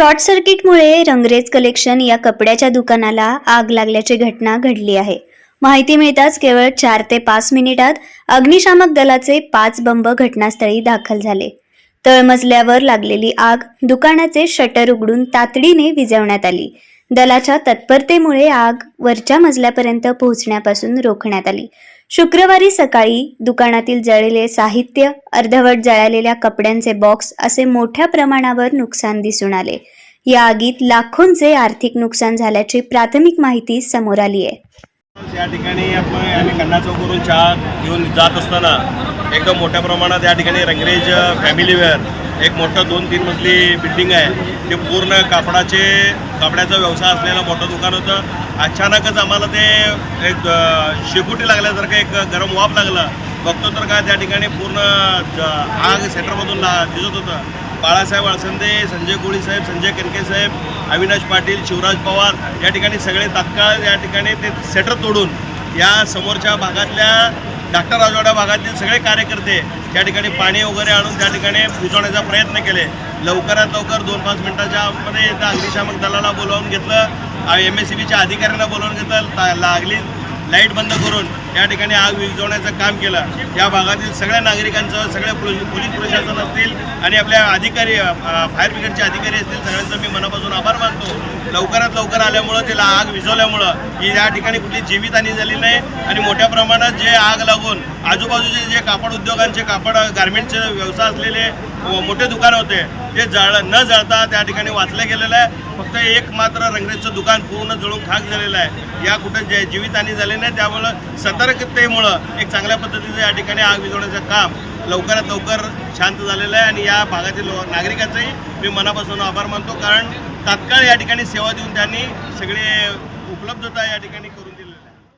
Short सर्किटमुळे Rangrez collection या कपड्याच्या दुकानाला आग लागल्याची घटना घडली आहे. माहिती मिळताच केवळ चार ते पाच मिनिटात अग्निशामक दलाचे पाच बंब घटनास्थळी दाखल झाले. तळमजल्यावर लागलेली आग दुकानाचे शटर उघडून तातडीने विझवण्यात आली. दलाच्या तत्परतेमुळे आग वरच्या मजल्यापर्यंत पोहोचण्यापासून रोखण्यात आली. शुक्रवारी सकाळी दुकानातील जळलेले साहित्य अर्धवट जळालेल्या कपड्यांचे बॉक्स असे मोठ्या प्रमाणावर नुकसान दिसून आले. या आगीत लाखोंचे आर्थिक नुकसान झाल्याची प्राथमिक माहिती समोर आली आहे या ठिकाणी आपण आम्ही कन्ना चौकवरून चहा घेऊन जात असताना एकदम मोठ्या प्रमाणात या ठिकाणी रंगरेज फॅमिली वेअर एक मोठं दोन तीन मजली बिल्डिंग आहे. ते पूर्ण कापडाचे कापडाचा व्यवसाय असलेलं मोठं दुकान होतं. अचानकच आम्हाला ते एक अ, लागल्यासारखं एक गरम वाफ लागला. बघतो तर का त्या ठिकाणी पूर्ण आग सेंटरमधून ला दिसत होतं. बाळासाहेब अळसंदे संजय कोळी साहेब संजय कनके साहेब अविनाश पाटील शिवराज पवार या ठिकाणी सगळे तात्काळ या ठिकाणी ते सेटर तोडून या समोरच्या भागातल्या डॉक्टर राजवाडा भागातील सगळे कार्यकर्ते त्या ठिकाणी पाणी वगैरे आणून त्या ठिकाणी पोचवण्याचा प्रयत्न केले. लवकरात लवकर दोन पाच मिनिटाच्या मध्ये इथं अग्निशामक दलाला बोलावून घेतलं. एम एस सी बीच्या अधिकाऱ्यांना बोलावून घेतलं. लागली लाइट बंद करून या ठिकाणी आग विझवण्याचं काम केलं. या भागातील सगळ्या नागरिकांचं सगळे पोलीस प्रशासन असतील आणि आपल्या अधिकारी फायर ब्रिगेडचे अधिकारी असतील सगळ्यांचं मी मनापासून आभार मानतो. लवकरात लवकर आल्यामुळं त्याला आग विझवल्यामुळं की या ठिकाणी कुठली जीवितहानी झाली नाही आणि मोठ्या प्रमाणात जे आग लागून आजूबाजूचे जे कापड उद्योगांचे कापड गारमेंटचे व्यवसाय असलेले मोठे दुकान होते ते जळ न जळता त्या ठिकाणी वाचलं गेलेलं आहे. फक्त एक मात्र रंगरेजचं दुकान पूर्ण जळून खाक झालेलं आहे. या कुठं जे जीवितहानी झाली नाही त्यामुळं सतर्कतेमुळं एक चांगल्या पद्धतीचं या ठिकाणी आग विझवण्याचं काम लवकरात लवकर शांत झालेलं आहे आणि या भागातील लो- नागरिकांचंही मी मनापासून आभार मानतो. कारण तात्काळ या ठिकाणी सेवा देऊन त्यांनी सगळे उपलब्धता या ठिकाणी